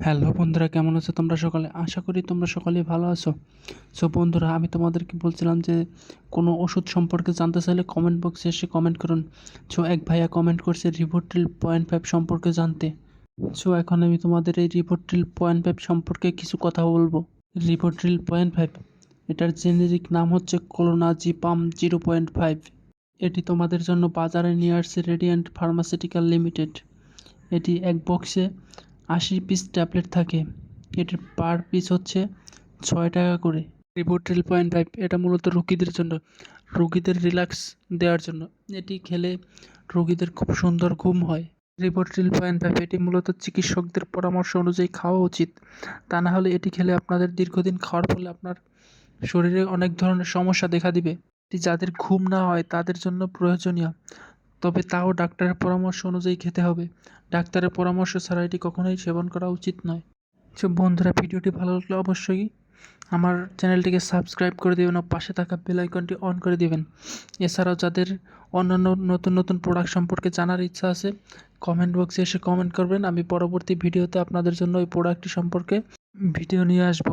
Hello বন্ধুরা, কেমন আছো তোমরা সকালে? আশা করি তোমরা সকলেই ভালো আছো। সো বন্ধুরা, আমি তোমাদেরকে বলছিলাম যে, কোনো ওষুধ সম্পর্কে জানতে চাইলে কমেন্ট বক্সে এসে কমেন্ট করুন। সো এক ভাইয়া কমেন্ট করছে রিভোট্রিল পয়েন্ট ফাইভ সম্পর্কে জানতে। সো এখন আমি তোমাদের এই রিভোট্রিল পয়েন্ট ফাইভ সম্পর্কে কিছু কথা বলব। রিভোট্রিল পয়েন্ট ফাইভ এটার জেনেরিক নাম হচ্ছে কোলোনাজিপাম জিরো পয়েন্ট ফাইভ এটি তোমাদের জন্য বাজারে নিয়ে আসছে রেডিয়েন্ট ফার্মাসিউটিক্যাল লিমিটেড এটি এক বক্সে আশি পিস ট্যাবলেট থাকে। এটির পার পিস হচ্ছে ছয় টাকা করে। রিপোর্টেল পয়েন্ট ফাইভ এটা মূলত রোগীদের জন্য, রোগীদের রিল্যাক্স দেওয়ার জন্য। এটি খেলে রোগীদের খুব সুন্দর ঘুম হয়। রিপোর্টেল পয়েন্ট ফাইভ এটি মূলত চিকিৎসকদের পরামর্শ অনুযায়ী খাওয়া উচিত। তা না হলে এটি খেলে আপনাদের দীর্ঘদিন খাওয়ার ফলে আপনার শরীরে অনেক ধরনের সমস্যা দেখা দিবে। এটি যাদের ঘুম না হয়, তাদের জন্য প্রয়োজনীয়। তবে তাও ডাক্তারের পরামর্শ অনুযায়ী খেতে হবে। ডাক্তারের পরামর্শ ছাড়া এটি কখনোই সেবন করা উচিত নয়। সব বন্ধুরা, ভিডিওটি ভালো লাগলে অবশ্যই আমার চ্যানেলটিকে সাবস্ক্রাইব করে দেবেন ও পাশে থাকা বেল আইকনটি অন করে দেবেন। এছাড়াও যাদের অন্যান্য নতুন নতুন প্রোডাক্ট সম্পর্কে জানার ইচ্ছা আছে কমেন্ট বক্সে এসে কমেন্ট করবেন। আমি পরবর্তী ভিডিওতে আপনাদের জন্য ওই প্রোডাক্টটি সম্পর্কে ভিডিও নিয়ে আসব।